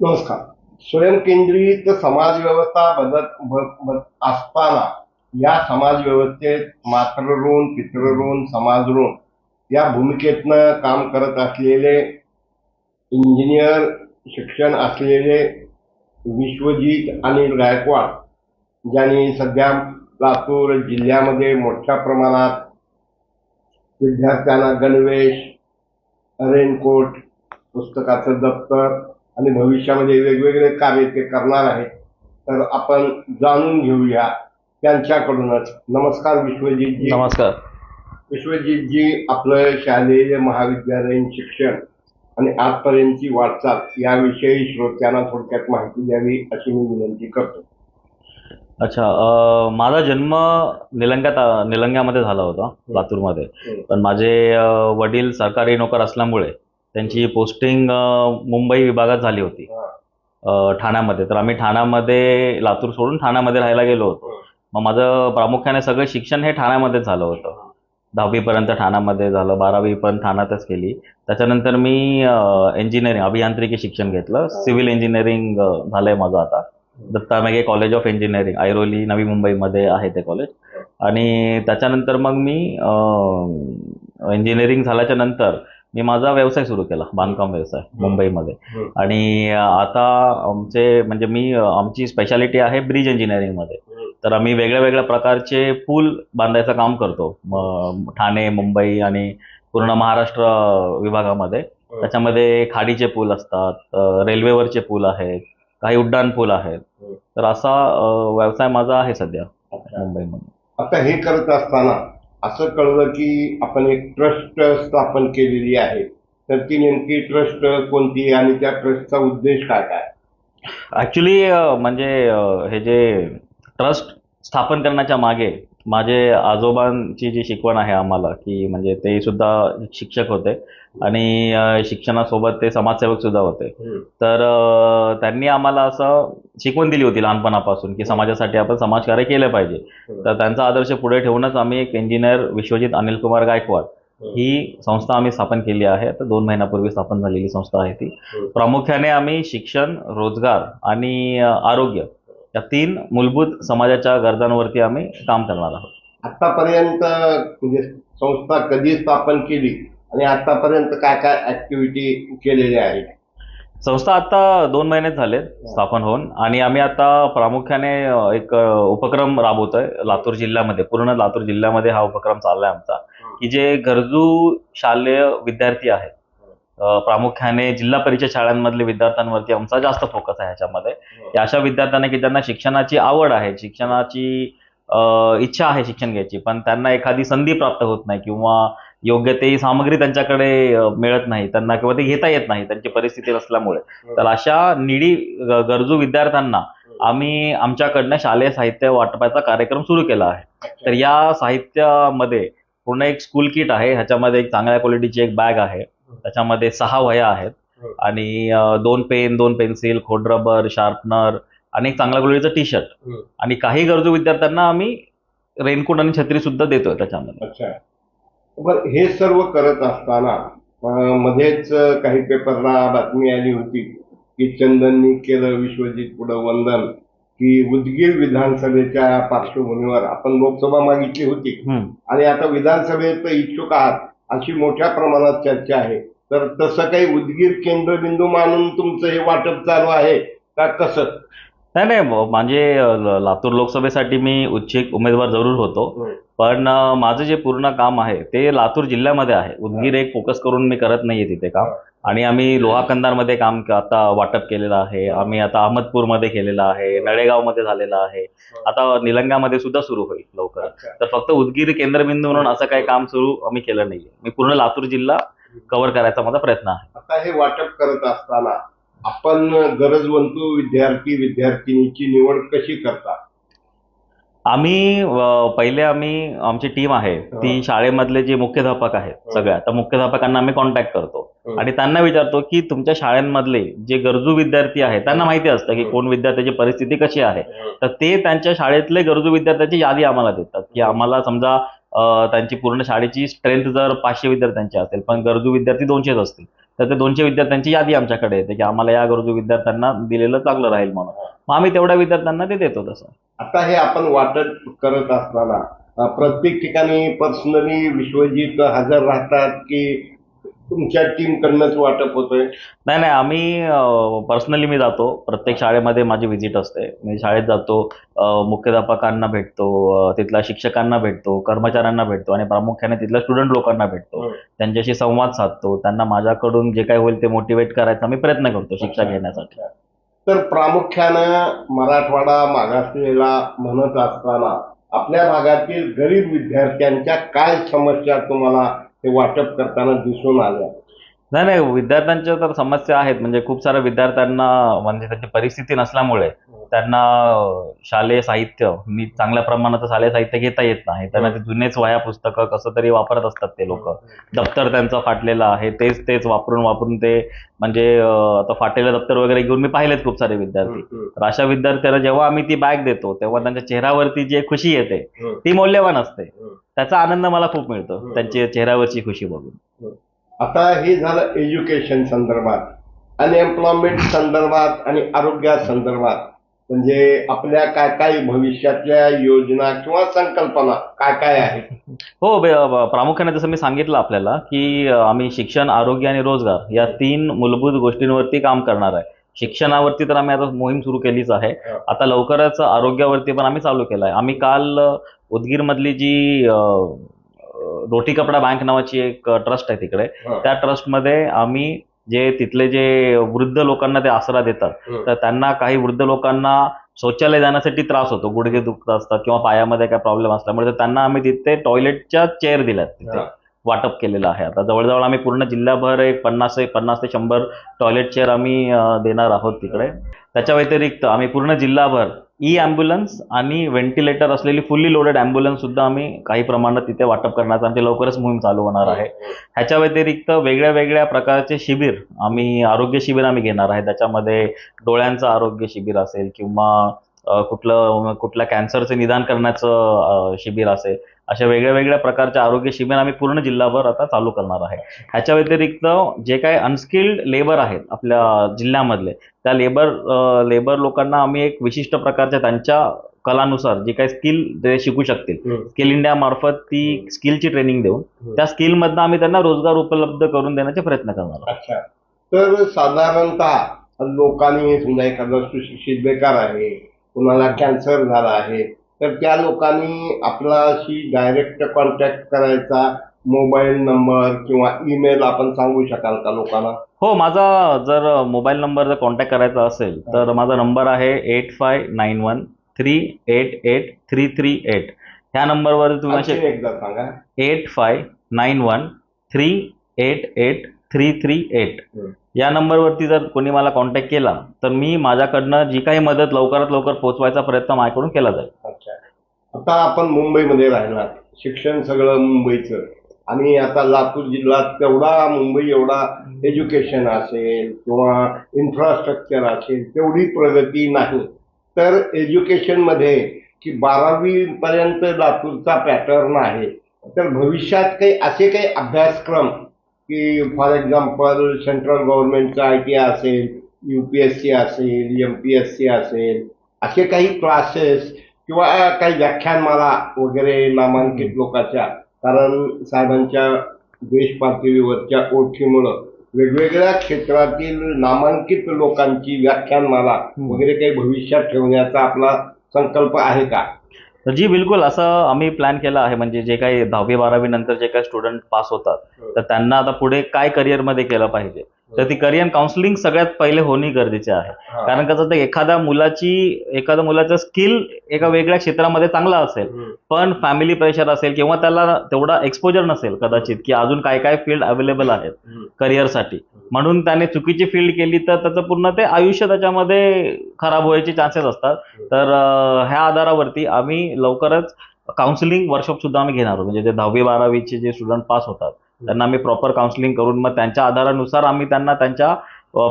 नमस्कार. स्वयंकेंद्रित समाज व्यवस्था बदत ब- ब- असताना या समाज व्यवस्थेत मातृ ऋण पितृ ऋण समाज ऋण या भूमिकेतनं काम करत असलेले इंजिनियर शिक्षण असलेले विश्वजीत अनिल गायकवाड ज्यांनी सध्या लातूर जिल्ह्यामध्ये मोठ्या प्रमाणात विद्यार्थ्यांना गणवेश रेनकोट पुस्तकाचं दप्तर आणि भविष्यामध्ये वेगवेगळे कार्य ते करणार आहेत तर आपण जाणून घेऊया त्यांच्याकडूनच. नमस्कार विश्वजितजी. नमस्कार. विश्वजितजी आपलं शालेय महाविद्यालयीन शिक्षण आणि आजपर्यंतची वाटचाल याविषयी श्रोत्यांना थोडक्यात माहिती द्यावी अशी मी विनंती करतो. अच्छा माझा जन्म निलंग्यात निलंग्यामध्ये झाला होता लातूरमध्ये. पण माझे वडील सरकारी नोकर असल्यामुळे त्यांची पोस्टिंग मुंबई विभागात झाली होती. ठाण्यामध्ये. तर आम्ही ठाण्यामध्ये लातूर सोडून ठाण्यामध्ये राहायला गेलो होतो. मग माझं प्रामुख्याने सगळं शिक्षण हे ठाण्यामध्येच झालं होतं. दहावीपर्यंत ठाण्यामध्ये झालं बारावी पण ठाण्यातच केली. त्याच्यानंतर मी इंजिनिअरिंग अभियांत्रिकी शिक्षण घेतलं. सिव्हिल इंजिनिअरिंग झालंय माझं आता. Datta Meghe college of engineering Airoli Navi मुंबईमध्ये आहे ते कॉलेज आणि त्याच्यानंतर मग मी इंजिनिअरिंग झाल्याच्यानंतर मी माझा व्यवसाय सुरू केला बांधकाम व्यवसाय मुंबईमध्ये. आणि आता आमचे म्हणजे मी आमची स्पेशालिटी आहे ब्रिज इंजिनिअरिंगमध्ये तर आम्ही वेगळ्या वेगळ्या प्रकारचे पूल बांधायचं काम करतो. ठाणे मुंबई आणि पूर्ण महाराष्ट्र विभागामध्ये. त्याच्यामध्ये खाडीचे पूल असतात रेल्वेवरचे पूल आहेत काही उड्डाण पूल आहेत. तर असा व्यवसाय माझा आहे सध्या मुंबईमध्ये. आता हे करत असताना असं कळलं की आपण एक ट्रस्ट स्थापन केलेली आहे. तर ती नेमकी ट्रस्ट कोणती आणि त्या ट्रस्टचा उद्देश काय काय? ॲक्च्युली म्हणजे हे जे ट्रस्ट स्थापन करण्याच्या मागे माझे आजोबांची जी शिकवण आहे आम्हाला की म्हणजे ते सुद्धा शिक्षक होते आणि शिक्षणासोबत ते समाजसेवक सुद्धा होते. तर त्यांनी आम्हाला असं शिकवण दिली होती लहानपणापासून की समाजासाठी आपण समाजकार्य केलं पाहिजे. तर त्यांचा आदर्श पुढे ठेवूनच आम्ही एक इंजिनियर विश्वजित अनिल कुमार गायकवाड ही संस्था आम्ही स्थापन केली आहे. तर दोन महिन्यापूर्वी स्थापन झालेली संस्था आहे ती. प्रामुख्याने आम्ही शिक्षण रोजगार आणि आरोग्य या तीन मूलभूत समाजाच्या गरजांवरती आम्ही काम करणार आहोत. आतापर्यंत म्हणजे संस्था कधी स्थापन केली आणि आतापर्यंत काय काय ऍक्टिव्हिटी केलेल्या आहेत? संस्था आता दोन महिनेच झाले स्थापन होऊन आणि आम्ही आता प्रामुख्याने एक उपक्रम राबवतोय लातूर जिल्ह्यामध्ये. पूर्ण लातूर जिल्ह्यामध्ये हा उपक्रम चाललाय आमचा. की जे गरजू शालेय विद्यार्थी आहेत प्रामुख्याने जिल्हा परिषद शाळांमधले विद्यार्थ्यांवरती आमचा जास्त फोकस आहे ह्याच्यामध्ये. की अशा विद्यार्थ्यांना की ज्यांना शिक्षणाची आवड आहे शिक्षणाची इच्छा आहे शिक्षण घ्यायची पण त्यांना एखादी संधी प्राप्त होत नाही किंवा योग्य ते सामग्री त्यांच्याकडे मिळत नाही त्यांना किंवा ते घेता येत नाही त्यांची परिस्थिती नसल्यामुळे. तर अशा निडी गरजू विद्यार्थ्यांना आम्ही आमच्याकडनं शालेय साहित्य वाटपाचा कार्यक्रम सुरू केला आहे. तर या साहित्यामध्ये पूर्ण एक स्कूल किट आहे ह्याच्यामध्ये एक चांगल्या क्वालिटीची एक बॅग आहे. त्याच्यामध्ये सहा वह्या आहेत. आणि दोन पेन दोन पेन्सिल खोडरबर शार्पनर आणि एक चांगल्या क्वालिटीचं टी शर्ट. आणि काही गरजू विद्यार्थ्यांना आम्ही रेनकोट आणि छत्री सुद्धा देतोय त्याच्यामध्ये. अच्छा. पण हे सर्व करत असताना मध्येच काही पेपरला बातमी आली होती की चंदननी केलं विश्वजित पुढं वंदन की उदगीर विधानसभेच्या पार्श्वभूमीवर आपण लोकसभा मागितली होती. आणि आता विधानसभेत इच्छुक आहात. अशी मोठ्या प्रमाणात चर्चा आहे. तर तसं काही उदगीर केंद्रबिंदू मानून तुमचं हे वाटप चालू आहे का? कसं? नाही नाही म्हणजे लातूर लोकसभेसाठी मी उच्चिक उमेदवार जरूर होतो. पण माझं जे पूर्ण काम आहे ते लातूर जिल्ह्यामध्ये आहे. उदगीर एक फोकस करून मी करत नाहीये तिथे काम. आणि आम्ही लोहा कंधारमध्ये काम आता वाटप केलेलं आहे. आम्ही आता अहमदपूरमध्ये केलेलं आहे. नळेगावमध्ये झालेलं आहे. आता निलंगामध्ये सुद्धा सुरू होईल लवकर. तर फक्त उदगीर केंद्रबिंदू म्हणून असं काही काम सुरू आम्ही केलं नाहीये. मी पूर्ण लातूर जिल्हा कव्हर करायचा माझा प्रयत्न आहे. आता हे वाटप करत असताना आपण गरजवंतू विद्यार्थी विद्यार्थिनीची निवड कशी करता? आम्ही अ, पहिले आम्ही आमची टीम आहे. ती शाळेमधले जे मुख्याध्यापक आहेत सगळ्या त्या मुख्याध्यापकांना आम्ही कॉन्टॅक्ट करतो. हं. आणि त्यांना विचारतो की तुमच्या शाळांमधले जे गरजू विद्यार्थी आहेत त्यांना माहिती असतं की कोण विद्यार्थ्याची परिस्थिती कशी आहे. तर ते त्यांच्या शाळेतले गरजू विद्यार्थ्यांची यादी आम्हाला देतात. की आम्हाला समजा अ, त्यांची पूर्ण शाळेची स्ट्रेंथ जर पाचशे विद्यार्थ्यांची असेल पण गरजू विद्यार्थी दोनशेच असतील तर ते दोनशे विद्यार्थ्यांची यादी आमच्याकडे येते की आम्हाला या गरजू विद्यार्थ्यांना दिलेलं चांगलं राहील म्हणून. मग आम्ही तेवढ्या विद्यार्थ्यांना ते देतो तसं. आता हे आपण वाटप करत असताना प्रत्येक ठिकाणी पर्सनली विश्वजित हजर राहतात की तुमच्या टीम कडनंच वाटप होतंय? नाही नाही आम्ही पर्सनली मी जातो. प्रत्येक शाळेमध्ये माझी व्हिजिट असते. मी शाळेत जातो. मुख्याध्यापकांना भेटतो. तिथल्या शिक्षकांना भेटतो. कर्मचाऱ्यांना भेटतो. आणि प्रामुख्याने तिथल्या स्टुडंट लोकांना भेटतो. त्यांच्याशी संवाद साधतो. त्यांना माझ्याकडून जे काही होईल ते मोटिवेट करायचा मी प्रयत्न करतो शिक्षा घेण्यासाठी. तर प्रामुख्यानं मराठवाडा मागासलेला म्हणत असताना आपल्या भागातील गरीब विद्यार्थ्यांच्या काय समस्या तुम्हाला हे वाटप करताना दिसून आल्या नाही नाही विद्यार्थ्यांच्या तर समस्या आहेत. म्हणजे खूप साऱ्या विद्यार्थ्यांना म्हणजे त्यांची परिस्थिती नसल्यामुळे त्यांना शालेय साहित्य नीट चांगल्या प्रमाणाचं शालेय साहित्य घेता येत नाही. त्यांना ते जुनेच वह्या पुस्तकं कसं तरी वापरत असतात ते लोक. दप्तर त्यांचं फाटलेलं आहे तेच तेच वापरून वापरून ते म्हणजे आता फाटलेलं दप्तर वगैरे घेऊन मी पाहिलेत खूप सारे विद्यार्थी. तर अशा विद्यार्थ्यांना जेव्हा आम्ही ती बॅग देतो तेव्हा त्यांच्या चेहऱ्यावरती जी खुशी येते ती मौल्यवान असते. त्याचा आनंद मला खूप मिळतो त्यांची चेहऱ्यावरची खुशी बघून. आता हे झालं एज्युकेशन संदर्भात अनएम्प्लॉयमेंट संदर्भात आणि आरोग्या संदर्भात. म्हणजे आपल्या काय काय भविष्यातल्या योजना किंवा संकल्पना काय काय आहेत? हो प्रामुख्याने जसं मी सांगितलं आपल्याला की आम्ही शिक्षण आरोग्य आणि रोजगार या तीन मूलभूत गोष्टींवरती काम करणार आहे. शिक्षणावरती तर आम्ही आता मोहीम सुरू केलीच आहे. हो. आता लवकरच आरोग्यावरती पण आम्ही चालू केलं आहे आम्ही काल उदगीरमधली जी रोटी कपडा बँक नावाची एक ट्रस्ट आहे तिकडे. त्या ट्रस्टमध्ये आम्ही जे तिथले जे वृद्ध लोकांना ते आसरा देतात. तर त्यांना काही वृद्ध लोकांना शौचालय जाण्यासाठी त्रास होतो गुडघे दुखत असतात किंवा पायामध्ये काय प्रॉब्लेम असल्यामुळे त्यांना आम्ही तिथे टॉयलेटच्या चेअर दिल्यात तिथे. वाटप केलेलं आहे आता जवळजवळ आम्ही पूर्ण जिल्हाभर एक पन्नास पन्नास ते शंभर टॉयलेट चेअर आम्ही देणार आहोत तिकडे त्याच्या व्यतिरिक्त आम्ही पूर्ण जिल्हाभर ई ॲम्ब्युलन्स आणि व्हेंटिलेटर असलेली फुल्ली लोडेड ॲम्ब्युलन्स सुद्धा आम्ही काही प्रमाणात तिथे वाटप करण्याचा आमची लवकरच मोहीम चालू होणार आहे. ह्याच्या व्यतिरिक्त वेगळ्या वेगळ्या प्रकारचे शिबिर आम्ही आरोग्य शिबिर आम्ही घेणार आहे. त्याच्यामध्ये डोळ्यांचं आरोग्य शिबिर असेल किंवा कुठलं कुठल्या कॅन्सरचे निदान करण्याचं शिबिर असेल अशा वेगळ्या वेगळ्या प्रकारचे आरोग्य शिबिर आम्ही पूर्ण जिल्हाभर आता चालू करणार आहे ह्याच्या व्यतिरिक्त जे काही अनस्किल्ड लेबर आहेत आपल्या जिल्ह्यामधले त्या लेबर लेबर लोकांना आम्ही एक विशिष्ट प्रकारच्या त्यांच्या कलानुसार जे काही स्किल ते शिकू शकतील. स्किल इंडिया मार्फत ती स्किलची ट्रेनिंग देऊन. त्या स्किलमधनं आम्ही त्यांना रोजगार उपलब्ध करून देण्याचे प्रयत्न करणार आहोत. अच्छा तर साधारणतः लोकांनी समजा एखादा सुशिक्षित बेकार आहे कुणाला कॅन्सर झाला आहे तर त्या लोकांनी आपल्याशी डायरेक्ट कॉन्टॅक्ट करायचा मोबाईल नंबर किंवा ईमेल आपण सांगू शकाल का लोकांना? हो माझा जर मोबाईल नंबर जर कॉन्टॅक्ट करायचा असेल तर माझा नंबर आहे eight five nine one three eight eight three three eight ह्या नंबरवर तुम्ही आणखीन असे एकदा सांगा. Eight five nine one three eight eight three three eight. या नंबरवरती जर कोणी मला कॉन्टॅक्ट केला तर मी माझ्याकडनं जी काही मदत लवकरात लवकर पोहोचवायचा प्रयत्न माझ्याकडून केला जाईल. अच्छा. आता आपण मुंबईमध्ये राहणार. शिक्षण सगळं मुंबईचं. आणि आता लातूर जिल्ह्यात तेवढा मुंबई एवढा एज्युकेशन असेल किंवा इन्फ्रास्ट्रक्चर असेल तेवढी प्रगती नाही. तर एज्युकेशनमध्ये की बारावीपर्यंत लातूरचा पॅटर्न आहे. तर भविष्यात काही असे काही अभ्यासक्रम की फॉर एक्झाम्पल सेंट्रल गव्हर्नमेंटचा आय टी असेल यू पी एस सी असेल एम पी एस सी असेल असे काही क्लासेस किंवा काही व्याख्यानमाला वगैरे नामांकित लोकांच्या कारण साहेबांच्या देश पातळीवरच्या ओळखीमुळं वेगवेगळ्या क्षेत्रातील नामांकित लोकांची व्याख्यानमाला वगैरे काही भविष्यात ठेवण्याचा आपला संकल्प आहे का? तर जी बिलकुल असं आम्ही प्लॅन केलं आहे म्हणजे जे काही दहावी बारावी नंतर जे काही स्टुडंट पास होतात तर त्यांना आता पुढे काय करिअरमध्ये केलं पाहिजे? तर ती करिअर काउन्सिलिंग सगळ्यात पहिले होणे गरजेचे आहे. कारण कसं तर एखाद्या मुलाची एखाद्या मुलाचं स्किल एका वेगळ्या क्षेत्रामध्ये चांगला असेल पण फॅमिली प्रेशर असेल किंवा त्याला तेवढा एक्सपोजर नसेल कदाचित की अजून काय काय फील्ड अवेलेबल आहेत करिअरसाठी म्हणून त्याने चुकीची फील्ड केली तर त्याचं पूर्ण ते आयुष्य त्याच्यामध्ये खराब व्हायचे चान्सेस असतात. तर ह्या आधारावरती आम्ही लवकरच काउन्सिलिंग वर्कशॉप सुद्धा आम्ही घेणार आहोत. म्हणजे जे दहावी बारावीचे जे स्टुडंट पास होतात त्यांना आम्ही प्रॉपर काउन्सिलिंग करून मग त्यांच्या आधारानुसार आम्ही त्यांना त्यांच्या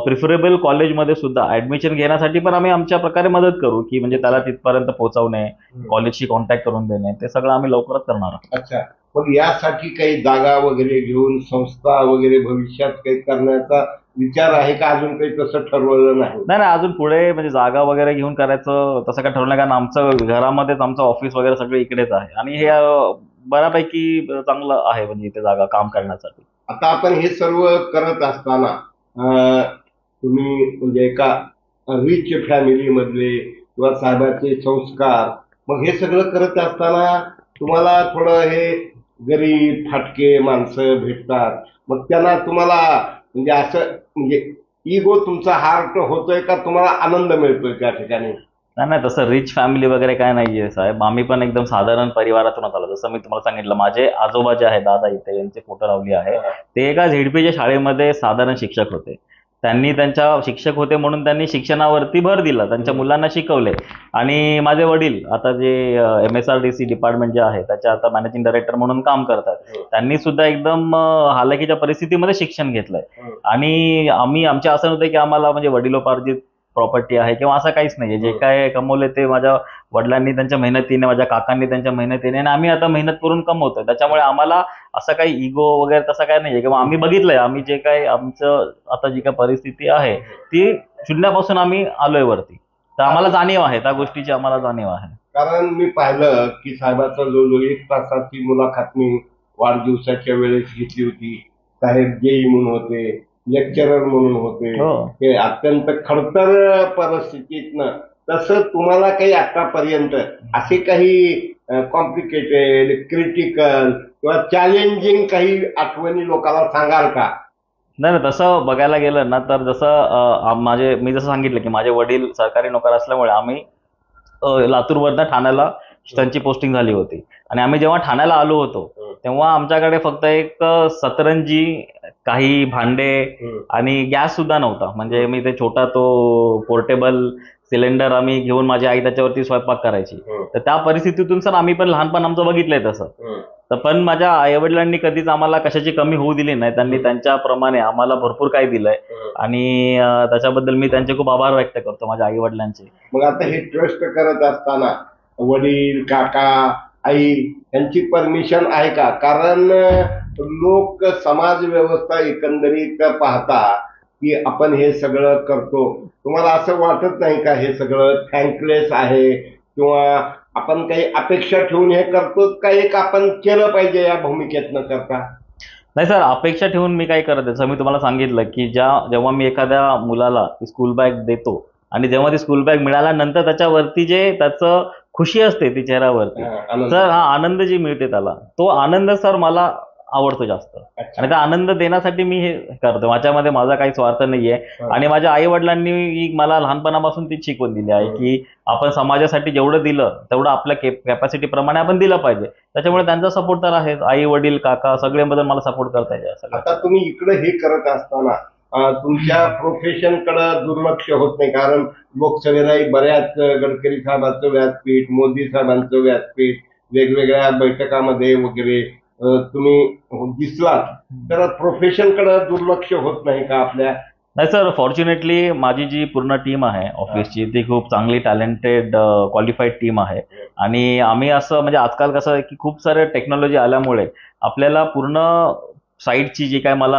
प्रिफरेबल कॉलेजमध्ये सुद्धा ऍडमिशन घेण्यासाठी पण आम्ही आमच्या प्रकारे मदत करू की म्हणजे त्याला तिथपर्यंत पोहोचवणे कॉलेजशी कॉन्टॅक्ट करून देणे ते सगळं आम्ही लवकरच करणार आहोत. अच्छा. मग यासाठी काही जागा वगैरे घेऊन संस्था वगैरे भविष्यात काही करण्याचा विचार आहे का? अजून काही तसं ठरवलं नाही. नाही नाही अजून पुढे म्हणजे जागा वगैरे घेऊन करायचं तसं काय ठरवलं नाही, कारण आमचं घरामध्येच आमचं ऑफिस वगैरे सगळं इकडेच आहे. आणि हे बऱ्यापैकी चांगलं आहे म्हणजे इथे जागा काम करण्यासाठी. आता आपण हे सर्व करत असताना अं, तुम्ही म्हणजे एका रिच फॅमिली मधले किंवा साहेबाचे संस्कार मग हे सगळं करत असताना तुम्हाला थोडं हे गरीब फाटके माणसं भेटतात. मग त्यांना तुम्हाला म्हणजे असं म्हणजे इगो तुमचा हार्ट होतोय का? तुम्हाला आनंद मिळतोय त्या ठिकाणी? नाही नाही तसं रिच फॅमिली वगैरे काय नाहीये साहेब. आम्ही पण एकदम साधारण परिवारातूनच आलो. जसं मी तुम्हाला सांगितलं माझे आजोबा जे आहे दादा इथे यांचे फोटो लावली आहे. ते एका झेडपीच्या शाळेमध्ये साधारण शिक्षक होते. त्यांनी त्यांच्या शिक्षक होते म्हणून त्यांनी शिक्षणावरती भर दिला. त्यांच्या मुलांना शिकवले. आणि माझे वडील आता जे M S R D C department जे आहे त्याच्या आता मॅनेजिंग डायरेक्टर म्हणून काम करतात. त्यांनी सुद्धा एकदम हालाकीच्या परिस्थितीमध्ये शिक्षण घेतलंय. आणि आम्ही आमच्या असं नव्हतं की आम्हाला म्हणजे वडिलोपार्जित प्रॉपर्टी आहे किंवा असं काहीच नाहीये. जे. काय कमवले ते माझ्या वडिलांनी त्यांच्या मेहनतीने माझ्या काकांनी त्यांच्या मेहनतीने आणि आम्ही आता मेहनत करून कमवतोय. त्याच्यामुळे आम्हाला असं काही इगो वगैरे तसं काय नाहीये. किंवा आम्ही बघितलंय आम्ही जे काय आमचं आता जी काय परिस्थिती आहे ती शून्यापासून आम्ही आलोय वरती. तर आम्हाला जाणीव आहे त्या गोष्टीची आम्हाला जाणीव आहे. कारण मी पाहिलं की साहेबाचा जवळजवळ एक तासाची मुलाखत मी वाढदिवसाच्या वेळेस घेतली होती. साहेब जेई म्हणून होते. लेक्चरर म्हणून होते. हो. हे अत्यंत खडतर परिस्थितीतनं तसं तुम्हाला काही आतापर्यंत असे काही कॉम्प्लिकेटेड क्रिटिकल किंवा चॅलेंजिंग काही आठवणी लोकांना सांगाल का? नाही नाही तसं बघायला गेलं ना तर जसं अं, माझे मी जसं सांगितलं की माझे वडील सरकारी नोकर असल्यामुळे आम्ही अं, लातूरवरनं ठाण्याला त्यांची पोस्टिंग झाली होती. आणि आम्ही जेव्हा ठाण्याला आलो होतो हं. तेव्हा आमच्याकडे फक्त एक अं, सतरंजी काही भांडे आणि गॅस सुद्धा नव्हता. म्हणजे मी ते छोटा तो पोर्टेबल सिलेंडर आम्ही घेऊन माझी आई त्याच्यावरती स्वयंपाक करायची. तर त्या परिस्थितीतून सर आम्ही पण लहानपण आमचं बघितलंय तसं. तर पण माझ्या आईवडिलांनी कधीच आम्हाला कशाची कमी होऊ दिली नाही. त्यांनी त्यांच्याप्रमाणे आम्हाला भरपूर काही दिलंय. आणि त्याच्याबद्दल मी त्यांचे खूप आभार व्यक्त करतो माझ्या आई वडिलांचे मग आता हे ट्रस्ट करत असताना वडील काका आई यांची परमिशन आहे का? कारण लोक समाज व्यवस्था एकंदरीत पाहता की आपण हे सगळं करतो. तुम्हाला असं वाटत नाही का हे सगळं थँकलेस आहे? किंवा आपण काही अपेक्षा ठेवून हे करतो का एक आपण केलं पाहिजे या भूमिकेतनं करता? नाही सर अपेक्षा ठेवून मी काय करत जसं मी तुम्हाला सांगितलं की ज्या जेव्हा मी एखाद्या मुलाला स्कूल बॅग देतो आणि जेव्हा ती स्कूल बॅग मिळाल्यानंतर त्याच्यावरती जे त्याचं खुशी असते ती चेहऱ्यावरती. सर हा आनंद जी मिळते त्याला तो आनंद सर मला आवडतो जास्त. आणि त्या आनंद देण्यासाठी मी हे करतो. माझ्यामध्ये माझा काही स्वार्थ नाहीये. आणि माझ्या आई वडिलांनी मला लहानपणापासून तीच शिकवण दिली आहे की आपण समाजासाठी जेवढं दिलं तेवढं आपल्या कॅपॅसिटी प्रमाणे आपण दिलं पाहिजे. त्याच्यामुळे त्यांचा सपोर्ट तर आहेच. आई वडील काका सगळ्यांबद्दल मला सपोर्ट करता येईल आता तुम्ही इकडे हे करत असताना तुमच्या प्रोफेशनकडे दुर्लक्ष होत नाही. कारण लोकसभेलाही बऱ्याच गडकरी साहेबांचं व्यासपीठ मोदी साहेबांचं व्यासपीठ वेगवेगळ्या बैठकामध्ये वगैरे तुम्ही दिसलात तर प्रोफेशनकडे दुर्लक्ष होत नाही का आपल्या? नाही सर फॉर्च्युनेटली माझी जी पूर्ण टीम आहे ऑफिसची ती खूप चांगली टॅलेंटेड क्वालिफाईड टीम आहे. आणि आम्ही असं म्हणजे आजकाल कसं आहे की खूप सारे टेक्नॉलॉजी आल्यामुळे आपल्याला पूर्ण साईटची जी काय मला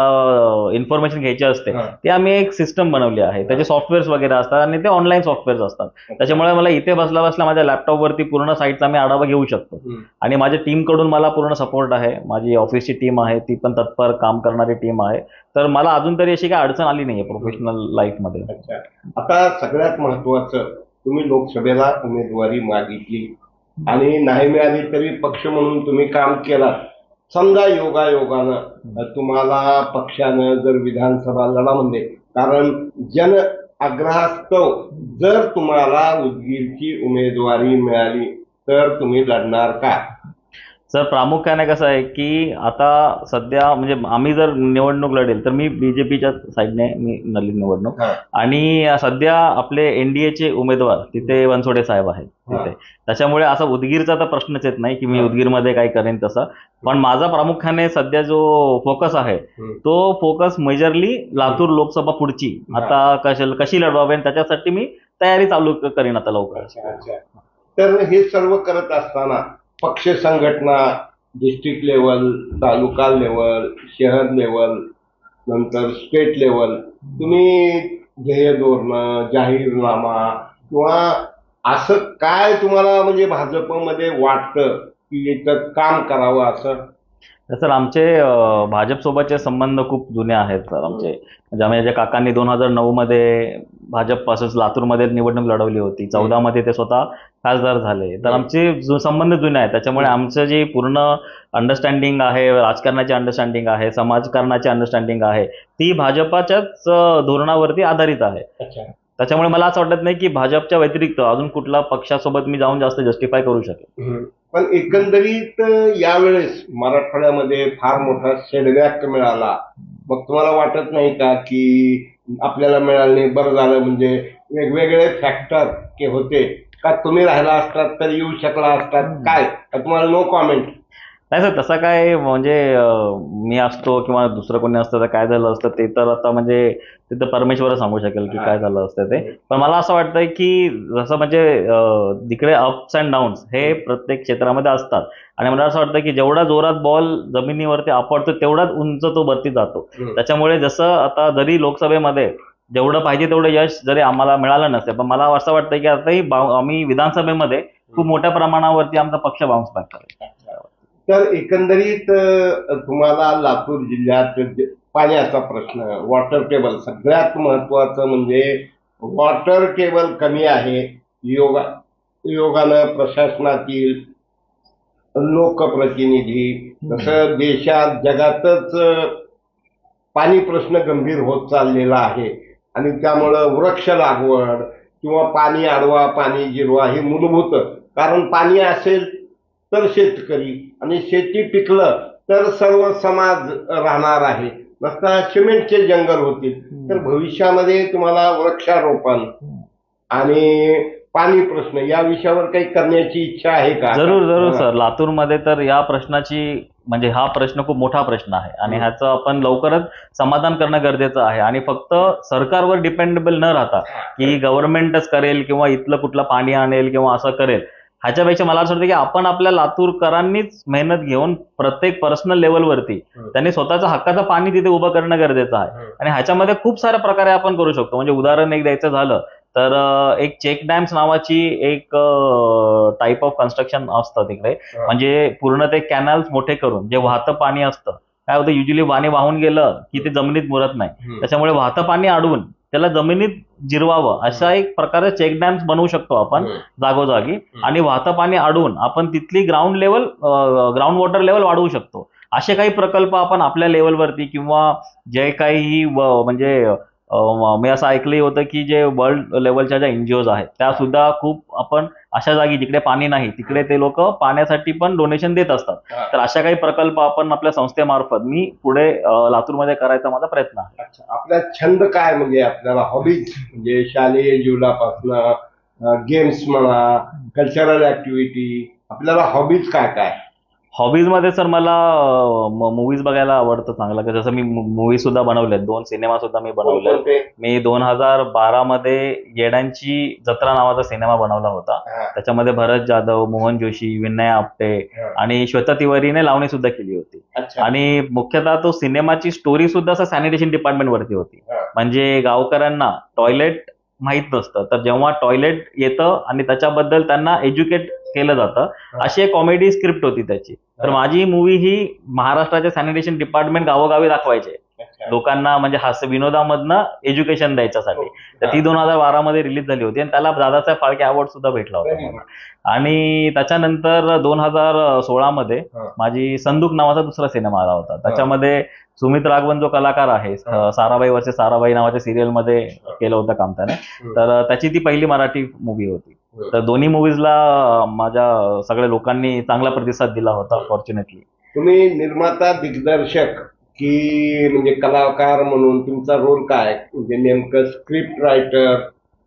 इन्फॉर्मेशन घ्यायची असते हा. ती आम्ही एक सिस्टम बनवली आहे. त्याचे सॉफ्टवेअर्स वगैरे असतात आणि ते ऑनलाईन सॉफ्टवेअर्स असतात. त्याच्यामुळे मला इथे बसल्या बसल्या माझ्या लॅपटॉपवरती पूर्ण साईटचा मी आढावा घेऊ शकतो. हम्म. आणि माझ्या टीमकडून मला पूर्ण सपोर्ट आहे. माझी ऑफिसची टीम आहे ती पण तत्पर काम करणारी टीम आहे. तर मला अजून तरी अशी काही अडचण आली नाहीये प्रोफेशनल लाईफमध्ये अच्छा. आता सगळ्यात महत्वाचं तुम्ही लोकसभेला उमेदवारी मागितली. आणि नाही मिळाली तरी पक्ष म्हणून तुम्ही काम केलात. समजा योगायोगानं तुम्हाला पक्षानं जर विधानसभा लढा म्हणले कारण जन आग्रहास्तव जर तुम्हाला उदगीरची उमेदवारी मिळाली तर तुम्ही लढणार का? सर प्रामुख्याने कसं आहे की आता सध्या म्हणजे आम्ही जर निवडणूक लढेल तर मी बीजेपीच्या साईडने मी लढली निवडणूक. आणि सध्या आपले एनडीएचे उमेदवार तिथे बनसोडे साहेब आहेत तिथे. त्याच्यामुळे असा उदगीरचा तर प्रश्नच येत नाही की मी. उदगीरमध्ये काही करेन तसं. पण माझा प्रामुख्याने सध्या जो फोकस आहे. तो फोकस मेजरली लातूर लोकसभा पुढची. आता कशी कशी लढवावी आणि त्याच्यासाठी मी तयारी चालू करीन आता लवकर तर हे सर्व करत असताना पक्ष संघटना डिस्ट्रिक्ट लेवल तालुका लेवल शहर लेवल नंतर स्टेट लेवल तुम्ही ध्येय धोरणं जाहीरनामा किंवा असं काय तुम्हाला म्हणजे भाजपमध्ये वाटतं की इथं काम करावं असं? सर आमचे भाजपसोबतचे संबंध खूप जुने आहेत सर आमचे. म्हणजे आम्ही माझ्या काकांनी दोन हजार नऊ मध्ये भाजपपासून लातूरमध्ये निवडणूक लढवली होती. चौदा मध्ये ते स्वतः खासदार झाले. तर आमचे जो संबंध जुने आहेत. त्याच्यामुळे आमचं जे पूर्ण अंडरस्टँडिंग आहे राजकारणाची अंडरस्टँडिंग आहे समाजकारणाची अंडरस्टँडिंग आहे ती भाजपाच्याच धोरणावरती आधारित आहे. त्याच्यामुळे मला असं वाटत नाही की भाजपच्या व्यतिरिक्त अजून कुठला पक्षासोबत मी जाऊन जास्त जस्टिफाय करू शकेल पण एकंदरीत यावेळेस मराठवाड्यामध्ये फार मोठा सेडबॅक मिळाला. मग तुम्हाला वाटत नाही का की आपल्याला मिळालं बरं झालं. म्हणजे वेगवेगळे फॅक्टर के होते. का तुम्ही राहिला असतात तर येऊ शकला असतात काय? तुम्हाला नो कॉमेंट नाही सर तसं काय म्हणजे अं, मी असतो किंवा दुसरं कोणी असतं तर काय झालं असतं ते तर आता म्हणजे ते तर परमेश्वरच सांगू शकेल की काय झालं असतं ते. पण मला असं वाटतंय की जसं म्हणजे अं, तिकडे अप्स अँड डाऊन्स हे प्रत्येक क्षेत्रामध्ये असतात. आणि मला असं वाटतं की जेवढा जोरात बॉल जमिनीवरती आपडतो तेवढाच उंच तो वरती जातो. त्याच्यामुळे जसं आता जरी लोकसभेमध्ये जेवढं पाहिजे तेवढं यश जरी आम्हाला मिळालं नसेल पण मला असं वाटतं की आताही आम्ही विधानसभेमध्ये खूप मोठ्या प्रमाणावरती आमचा पक्ष बाउन्स बॅक करेल. तर एकंदरीत तुम्हाला लातूर जिल्ह्यात पाण्याचा प्रश्न वॉटर टेबल सगळ्यात महत्वाचं म्हणजे वॉटर टेबल कमी आहे. योगा योगानं प्रशासनातील लोकप्रतिनिधी तसं देशात जगातच पाणी प्रश्न गंभीर होत चाललेला आहे. आणि त्यामुळं वृक्ष लागवड किंवा पाणी अडवा पाणी जिरवा हे मूलभूत. कारण पाणी असेल तर शेतकरी आणि शेती पिकलं तर सर्व समाज राहणार आहे. नसता सिमेंटचे जंगल होतील. तर भविष्यामध्ये तुम्हाला वृक्षारोपण आणि पाणी प्रश्न या विषयावर काही करण्याची इच्छा आहे का जरूर जरूर. सर लातूरमध्ये तर या प्रश्नाची म्हणजे हा प्रश्न खूप मोठा प्रश्न आहे आणि. ह्याचं आपण लवकरच समाधान करणं गरजेचं आहे आणि फक्त सरकारवर डिपेंडेबल न राहता की गव्हर्नमेंटच करेल किंवा इथलं कुठलं पाणी आणेल किंवा असं करेल ह्याच्यापेक्षा मला असं वाटतं की आपण आपल्या लातूरकरांनीच मेहनत घेऊन प्रत्येक पर्सनल लेवलवरती. त्यांनी स्वतःचं हक्काचं पाणी तिथे उभं करणं गरजेचं आहे. आणि ह्याच्यामध्ये खूप साऱ्या प्रकारे आपण करू शकतो म्हणजे उदाहरण एक द्यायचं झालं तर एक चेक डॅम्स नावाची एक टाईप ऑफ कन्स्ट्रक्शन असतं तिकडे. म्हणजे पूर्ण ते कॅनल्स मोठे करून जे वाहतं पाणी असतं. काय होतं युजली पाणी वाहून गेलं की ते जमिनीत मुरत नाही. त्याच्यामुळे वाहतं पाणी अडवून त्याला जमिनीत जिरवावं अशा एक प्रकारे चेक डॅम्स बनवू शकतो आपण. जागोजागी. आणि वाहतं पाणी अडवून आपण तिथली ground level ground water level वाढवू शकतो. असे काही प्रकल्प आपण आपल्या लेवलवरती किंवा जे काही म्हणजे मी असं ऐकलंही होतं की जे वर्ल्ड लेवलच्या ज्या एनजीओज आहेत त्या सुद्धा खूप आपण अशा जागी जिकडे पाणी नाही तिकडे ते लोक पाण्यासाठी पण डोनेशन देत असतात. तर अशा काही प्रकल्प आपण आपल्या संस्थेमार्फत मी पुढे लातूरमध्ये करायचा माझा प्रयत्न आहे. आपला छंद काय म्हणजे आपल्याला हॉबीज म्हणजे शालेय जीवनापासनं गेम्स म्हणा कल्चरल ऍक्टिव्हिटी आपल्याला हॉबीज काय काय? हॉबीजमध्ये सर मला मूवीज बघायला आवडतं चांगलं की जसं मी मूवी सुद्धा बनवलेत दोन सिनेमा सुद्धा मी बनवले? मी दोन हजार बारा मध्ये येड्यांची जत्रा नावाचा सिनेमा बनवला होता. त्याच्यामध्ये भरत जाधव मोहन जोशी विनय आपटे. आणि श्वेता तिवारीने लावणी सुद्धा केली होती आणि मुख्यतः तो सिनेमाची स्टोरी सुद्धा असं सॅनिटेशन डिपार्टमेंट वरती होती. म्हणजे गावकऱ्यांना टॉयलेट माहीत नसतं तर जेव्हा टॉयलेट येतं आणि त्याच्याबद्दल त्यांना एज्युकेट केलं जातं. अशी एक कॉमेडी स्क्रिप्ट होती त्याची तर हा. माझी मूवी ही महाराष्ट्राचे सॅनिटेशन डिपार्टमेंट गावोगावी दाखवायचे. लोकांना म्हणजे हास्य विनोदामधनं एज्युकेशन द्यायच्यासाठी तर ती हा. दोन हजार बारा मध्ये रिलीज झाली होती आणि त्याला दादासाहेब फाळके अवॉर्ड सुद्धा भेटला होता. आणि त्याच्यानंतर दोन हजार सोळा मध्ये हा. माझी संदूक नावाचा दुसरा सिनेमा आला होता त्याच्यामध्ये सुमित राघवन जो कलाकार आहे हा. साराबाई वर्षे साराबाई नावाच्या सिरियलमध्ये केलं होतं काम त्याने. तर त्याची ती पहिली मराठी मूवी होती तर दोन्ही मुव्हीजला माझ्या सगळ्या लोकांनी चांगला प्रतिसाद दिला होता फॉर्च्युनेटली तुम्ही निर्माता दिग्दर्शक की म्हणजे कलाकार म्हणून तुमचा रोल काय? म्हणजे नेमकं स्क्रिप्ट रायटर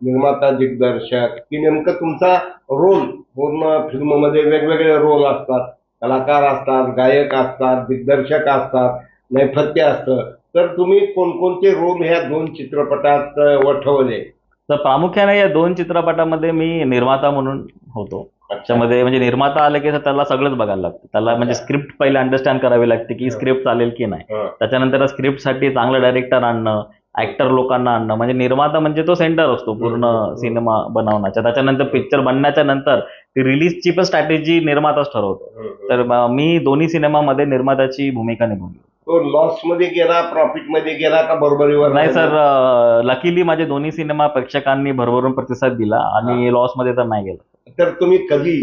निर्माता दिग्दर्शक की नेमकं तुमचा रोल पूर्ण फिल्ममध्ये वेगवेगळे रोल असतात? कलाकार असतात गायक असतात दिग्दर्शक असतात नैपथ्य असतं. तर तुम्ही कोणकोणते रोल ह्या दोन चित्रपटात वठवले? तर प्रामुख्याने या दोन चित्रपटामध्ये मी निर्माता म्हणून होतो. त्याच्यामध्ये म्हणजे निर्माता आले की त्याला सगळंच बघायला लागतं. त्याला म्हणजे स्क्रिप्ट पहिले अंडरस्टँड करावी लागते की स्क्रिप्ट चालेल की नाही. त्याच्यानंतर स्क्रिप्टसाठी चांगलं डायरेक्टर आणणं ऍक्टर लोकांना आणणं. म्हणजे निर्माता म्हणजे तो सेंटर असतो पूर्ण. सिनेमा बनवण्याचा त्याच्यानंतर पिक्चर बनण्याच्या नंतर ती रिलीजची पण स्ट्रॅटेजी निर्माताच ठरवतो. तर मी दोन्ही सिनेमामध्ये निर्मात्याची भूमिका निभावली. तो लॉसमध्ये गेला प्रॉफिटमध्ये गेला का बरोबरीवर नाही सर लकीली माझे दोन्ही सिनेमा प्रेक्षकांनी भरभरून प्रतिसाद दिला आणि लॉसमध्ये तर नाही गेला. तर तुम्ही कधी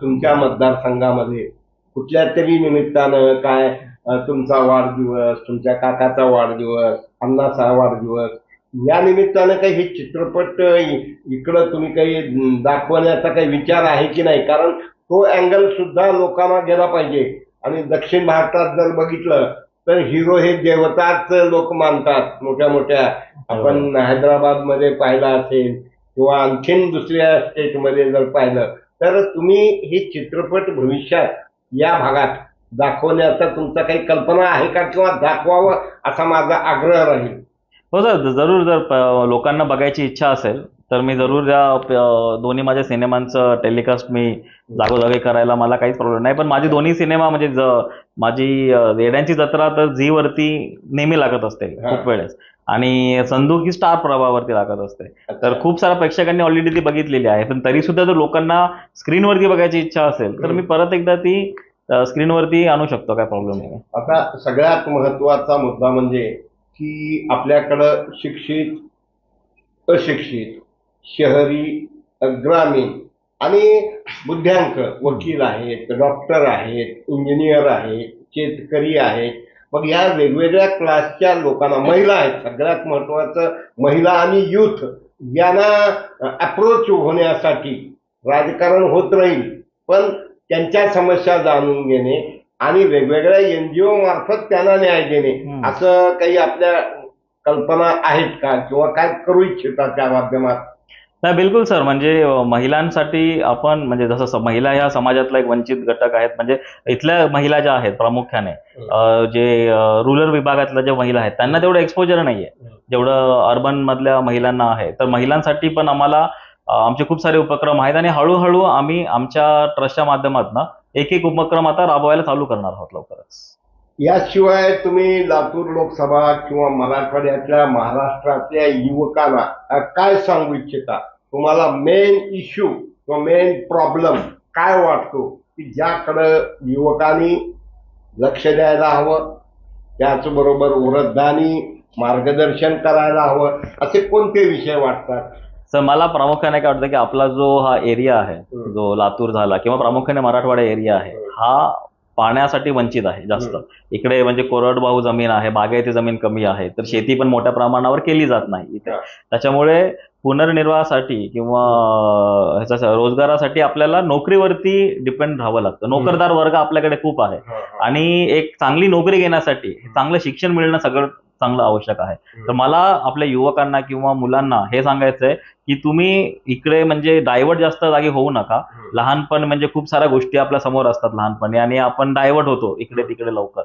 तुमच्या मतदारसंघामध्ये कुठल्या तरी निमित्तानं काय तुमचा वाढदिवस तुमच्या काकाचा वाढदिवस अण्णाचा वाढदिवस या निमित्तानं काही हे चित्रपट इकडं तुम्ही काही दाखवण्याचा काही विचार आहे की नाही? कारण तो अँगल सुद्धा लोकांना गेला पाहिजे. आणि दक्षिण भारतात जर बघितलं तर हिरो हे देवताच लोक मानतात. मोठ्या मोठ्या. आपण हैदराबादमध्ये पाहिलं असेल किंवा आणखीन दुसऱ्या स्टेटमध्ये जर पाहिलं तर तुम्ही हे चित्रपट भविष्यात या भागात दाखवण्याचा तुमचा काही कल्पना आहे का किंवा दाखवावं असा माझा आग्रह राहील? हो सर जरूर जर लोकांना बघायची इच्छा असेल तर मी जरूर या दोन्ही माझ्या सिनेमांचं टेलिकास्ट मी जागोजागी करायला मला काहीच प्रॉब्लेम नाही. पण माझी दोन्ही सिनेमा म्हणजे ज- माझी रेड्यांची जत्रा तर झी वरती नेहमी लागत असते. खूप वेळेस. आणि संदूक ही स्टार प्रभावरती लागत असते. तर खूप साऱ्या प्रेक्षकांनी ऑलरेडी ती बघितलेली आहे. पण तरी सुद्धा जर लोकांना स्क्रीनवरती बघायची इच्छा असेल तर मी परत एकदा ती स्क्रीनवरती आणू शकतो काय प्रॉब्लेम नाही. आता सगळ्यात महत्त्वाचा मुद्दा म्हणजे की आपल्याकडं शिक्षित अशिक्षित शहरी ग्रामीण आणि बुद्ध्यांक वकील आहेत डॉक्टर आहेत इंजिनियर आहेत शेतकरी आहेत. मग या वेगवेगळ्या क्लासच्या लोकांना महिला आहेत सगळ्यात महत्वाचं महिला आणि युथ यांना अप्रोच होण्यासाठी राजकारण होत राहील. पण त्यांच्या समस्या जाणून घेणे आणि वेगवेगळ्या एनजीओ मार्फत त्यांना न्याय देणे. असं काही आपल्या कल्पना आहेत का? किंवा काय करू इच्छिता त्या माध्यमात? नाही बिलकुल सर. म्हणजे महिलांसाठी आपण म्हणजे जसं महिला ह्या समाजातला एक वंचित घटक आहेत. म्हणजे इथल्या महिला ज्या आहेत प्रामुख्याने जे रुरल विभागातल्या ज्या महिला आहेत त्यांना तेवढं एक्सपोजर नाहीये. जेवढं अर्बन मधल्या महिलांना आहे. तर महिलांसाठी पण आम्हाला आमचे खूप सारे उपक्रम आहेत. आणि हळूहळू आम्ही आमच्या ट्रस्टच्या माध्यमातून एक एक उपक्रम आता राबवायला चालू करणार आहोत लवकरच. याशिवाय तुम्ही लातूर लोकसभा किंवा मराठवाड्यातल्या महाराष्ट्रातल्या युवकांना काय सांगू इच्छिता? तुम्हाला मेन इश्यू किंवा मेन प्रॉब्लेम काय वाटतो? की ज्याकडं युवकांनी लक्ष द्यायला हवं त्याचबरोबर वृद्धांनी मार्गदर्शन करायला हवं असे कोणते विषय वाटतात? सर मला प्रामुख्याने काय वाटतं की आपला जो हा एरिया आहे. जो लातूर झाला किंवा प्रामुख्याने मराठवाडा एरिया आहे हा पाण्यासाठी वंचित आहे जास्त. इकडे म्हणजे कोरडवाहू जमीन आहे बागायती जमीन कमी आहे तर शेती पण मोठ्या प्रमाणावर केली जात नाही इथे. त्याच्यामुळे पुनर्निर्वाहासाठी किंवा ह्याच्या रोजगारासाठी आपल्याला नोकरीवरती डिपेंड राहावं लागतं. नोकरदार वर्ग आपल्याकडे खूप आहे. आणि एक चांगली नोकरी घेण्यासाठी चांगलं शिक्षण मिळणं सगळं चांगलं आवश्यक आहे. तर मला आपल्या युवकांना किंवा मुलांना हे सांगायचं आहे की तुम्ही इकडे म्हणजे डायव्हर्ट जास्त जागी होऊ नका. लहानपण म्हणजे खूप साऱ्या गोष्टी आपल्यासमोर असतात लहानपणी आणि आपण डायव्हर्ट होतो इकडे तिकडे लवकर.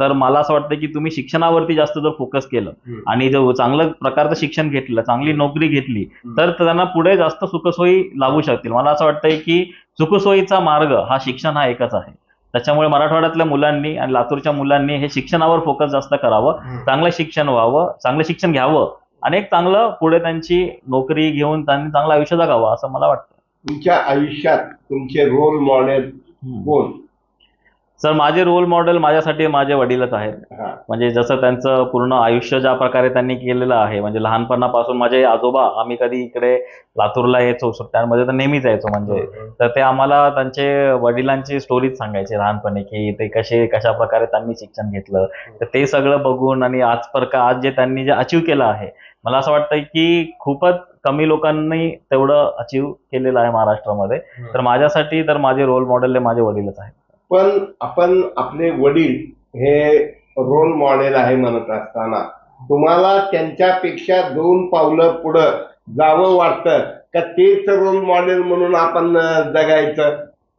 तर मला असं वाटतं की तुम्ही शिक्षणावरती जास्त जर फोकस केलं आणि जर चांगलं प्रकारचं शिक्षण घेतलं चांगली नोकरी घेतली तर त्यांना पुढे जास्त सुखसोयी लागू शकतील. मला असं वाटतंय की सुखसोयीचा मार्ग हा शिक्षण हा एकच आहे. त्याच्यामुळे मराठवाड्यातल्या मुलांनी आणि लातूरच्या मुलांनी हे शिक्षणावर फोकस जास्त करावं. चांगलं शिक्षण व्हावं चांगलं शिक्षण घ्यावं आणि एक चांगलं पुढे त्यांची नोकरी घेऊन त्यांनी चांगलं आयुष्य जगावं असं मला वाटतं. तुमच्या आयुष्यात तुमचे रोल मॉडेल कोण? सर माझे रोल मॉडेल माझ्यासाठी माझे वडीलच आहेत. हा. म्हणजे जसं त्यांचं पूर्ण आयुष्य ज्या प्रकारे त्यांनी केलेलं आहे म्हणजे लहानपणापासून माझे आजोबा आम्ही कधी इकडे लातूरला यायचो सुट्ट्यांमध्ये तर नेहमीच यायचो म्हणजे. तर ते आम्हाला त्यांचे वडिलांची स्टोरीज सांगायचे लहानपणी की ते कसे कशा प्रकारे त्यांनी शिक्षण घेतलं. तर ते सगळं बघून आणि आज प्रकार आज जे त्यांनी जे अचीव केलं आहे मला असं वाटतं की खूपच कमी लोकांनी तेवढं अचीव केलेलं आहे महाराष्ट्रामध्ये. तर माझ्यासाठी तर माझे रोल मॉडेल हे माझे वडीलच आहेत. पण आपण आपले वडील हे रोल मॉडेल आहे म्हणत असताना तुम्हाला त्यांच्यापेक्षा दोन पावलं पुढं जावं वाटतं का तेच रोल मॉडेल म्हणून आपण जगायचं?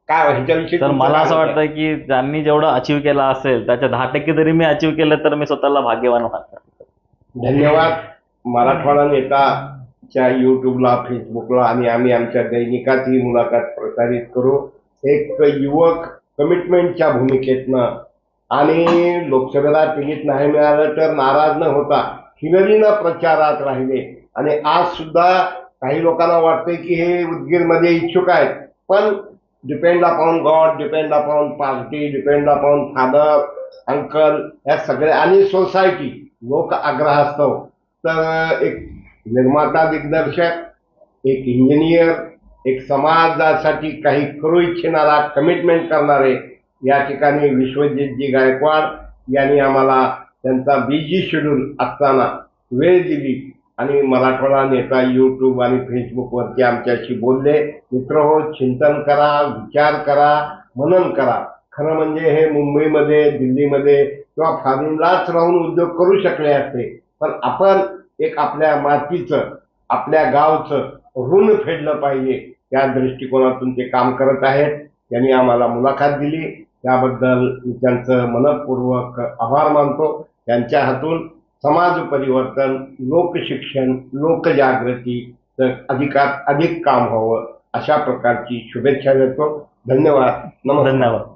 काय ह्याच्याविषयी तर मला असं? वाटतं की ज्यांनी जेवढं अचीव केलं असेल त्याच्या दहा टक्के जरी मी अचीव केलं तर मी स्वतःला भाग्यवान मानतो धन्यवाद. मराठवाडा नेताच्या युट्यूबला फेसबुकला आणि आम्ही आमच्या दैनिकात ही मुलाखत प्रसारित करू. एक युवक कमिटमेंटच्या भूमिकेतनं. आणि लोकसभेला तिकीट नाही मिळालं तर नाराज न होता हिलरीनं प्रचारात राहिले. आणि आज सुद्धा काही लोकांना वाटते की हे उदगीरमध्ये इच्छुक आहेत. पण depend upon god depend upon party depend upon father uncle या सगळ्या आणि सोसायटी लोक आग्रहास्तव. तर एक निर्माता दिग्दर्शक एक इंजिनियर एक समाजासाठी काही करू इच्छिणारा कमिटमेंट करणारे या ठिकाणी विश्वजितजी गायकवाड यांनी आम्हाला त्यांचा बिझी शेड्यूल असताना वेळ दिली आणि मराठवाडा नेता यूट्यूब आणि फेसबुकवरती आमच्याशी बोलले. मित्र हो चिंतन करा विचार करा मनन करा. खरं म्हणजे हे मुंबईमध्ये दिल्लीमध्ये किंवा फॉरेनलाच राहून उद्योग करू शकले असते. पण आपण एक आपल्या मातीचं आपल्या गावचं ऋण फेडलं पाहिजे. त्या दृष्टिकोनातून ते काम करत आहेत. त्यांनी आम्हाला मुलाखत दिली. त्याबद्दल मी त्यांचं मनपूर्वक आभार मानतो. त्यांच्या हातून समाज परिवर्तन लोकशिक्षण लोकजागृती अधिकात अधिक काम व्हावं अशा प्रकारची शुभेच्छा देतो. धन्यवाद. नमस्कार. धन्यवाद.